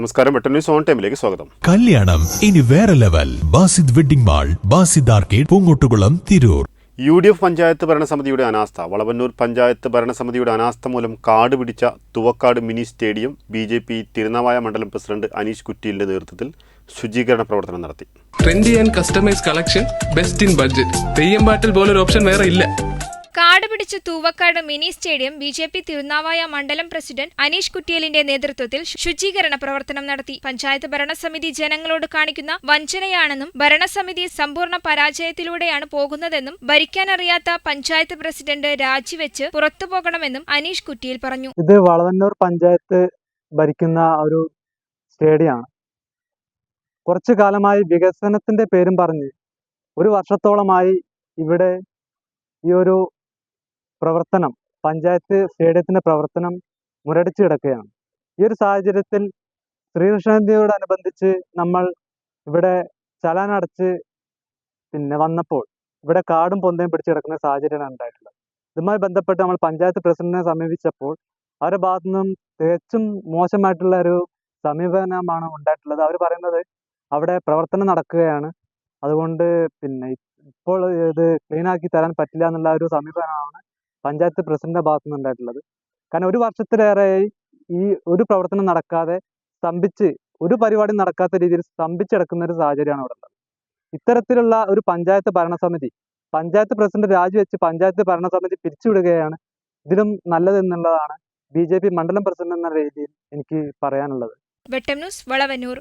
നമസ്കാരം. Vettan news on ടൈമിലേക്ക് സ്വാഗതം. കല്യാണം. ഇനി വേറെ level. Basid wedding mall Basid arcade Poongottukulam Tirur. U D F panchayat ഭരണസമിതിയുടെ അനാസ്ഥ. വളവന്നൂർ പഞ്ചായത്ത് ഭരണസമിതിയുടെ അനാസ്ഥ മൂലം കാട് പിടിച്ച Thuvakkad mini stadium B J P Thirunavaya മണ്ഡലം പ്രസിഡന്റ് അനീഷ് കുറ്റിയിലിന്റെ നേതൃത്വത്തിൽ ശുചീകരണ പ്രവർത്തനം നടത്തി. Trendy and customise collection best in budget Theyyam പാട്ടിൽ ഒരു ഓപ്ഷൻ വേറെ ഇല്ല. കാട് പിടിച്ച Thuvakkad mini stadium B J P Thirunavaya മണ്ഡലം പ്രസിഡന്റ് അനീഷ് കുട്ടിയലിന്റെ നേതൃത്വത്തിൽ ശുചീകരണ പ്രവർത്തനം നടത്തി. പഞ്ചായത്ത് ഭരണസമിതി ജനങ്ങളോട് കാണിക്കുന്ന വഞ്ചനയാണെന്നും ഭരണസമിതി സമ്പൂർണ പരാജയത്തിലൂടെയാണ് പോകുന്നതെന്നും ഭരിക്കാനറിയാത്ത പഞ്ചായത്ത് പ്രസിഡന്റ് രാജിവെച്ച് പുറത്തു പോകണമെന്നും അനീഷ് കുറ്റിയിൽ പറഞ്ഞു. ഇത് വളവന്നൂർ പഞ്ചായത്ത് ഭരിക്കുന്ന ഒരു സ്റ്റേഡിയമാണ്. കുറച്ചു കാലമായി വികസനത്തിന്റെ പേരും പറഞ്ഞ് ഒരു വർഷത്തോളമായി ഇവിടെ ഈ ഒരു പ്രവർത്തനം പഞ്ചായത്ത് സ്റ്റേഡിയത്തിന്റെ പ്രവർത്തനം മുരടിച്ചു കിടക്കുകയാണ്. ഈ ഒരു സാഹചര്യത്തിൽ ശ്രീകൃഷ്ണജയന്തിയോടനുബന്ധിച്ച് നമ്മൾ ഇവിടെ ചലാനടച്ച് പിന്നെ വന്നപ്പോൾ ഇവിടെ കാടും പൊന്തയും പിടിച്ചു കിടക്കുന്ന സാഹചര്യമാണ് ഉണ്ടായിട്ടുള്ളത്. ഇതുമായി ബന്ധപ്പെട്ട് നമ്മൾ പഞ്ചായത്ത് പ്രസിഡന്റിനെ സമീപിച്ചപ്പോൾ അവരുടെ ഭാഗത്തു നിന്നും തികച്ചും മോശമായിട്ടുള്ള ഒരു സമീപനമാണ് ഉണ്ടായിട്ടുള്ളത്. അവർ പറയുന്നത് അവിടെ പ്രവർത്തനം നടക്കുകയാണ്. അതുകൊണ്ട് പിന്നെ ഇപ്പോൾ ഇത് ക്ലീൻ ആക്കി തരാൻ പറ്റില്ല എന്നുള്ള ഒരു സമീപനമാണ് പഞ്ചായത്ത് പ്രസിഡന്റിന്റെ ഭാഗത്തു നിന്ന് ഉണ്ടായിട്ടുള്ളത്. കാരണം ഒരു വർഷത്തിലേറെയായി ഈ ഒരു പ്രവർത്തനം നടക്കാതെ സ്തംഭിച്ച് ഒരു പരിപാടി നടക്കാത്ത രീതിയിൽ സ്തംഭിച്ചെടുക്കുന്ന ഒരു സാഹചര്യമാണ് അവിടെ ഉള്ളത്. ഇത്തരത്തിലുള്ള ഒരു പഞ്ചായത്ത് ഭരണസമിതി പഞ്ചായത്ത് പ്രസിഡന്റ് രാജിവെച്ച് പഞ്ചായത്ത് ഭരണസമിതി പിരിച്ചുവിടുകയാണ് ഇതിലും നല്ലതെന്നുള്ളതാണ് ബി ജെ പി മണ്ഡലം പ്രസിഡന്റ് എന്ന രീതിയിൽ എനിക്ക് പറയാനുള്ളത്. വെട്ടം ന്യൂസ് വളവന്നൂർ.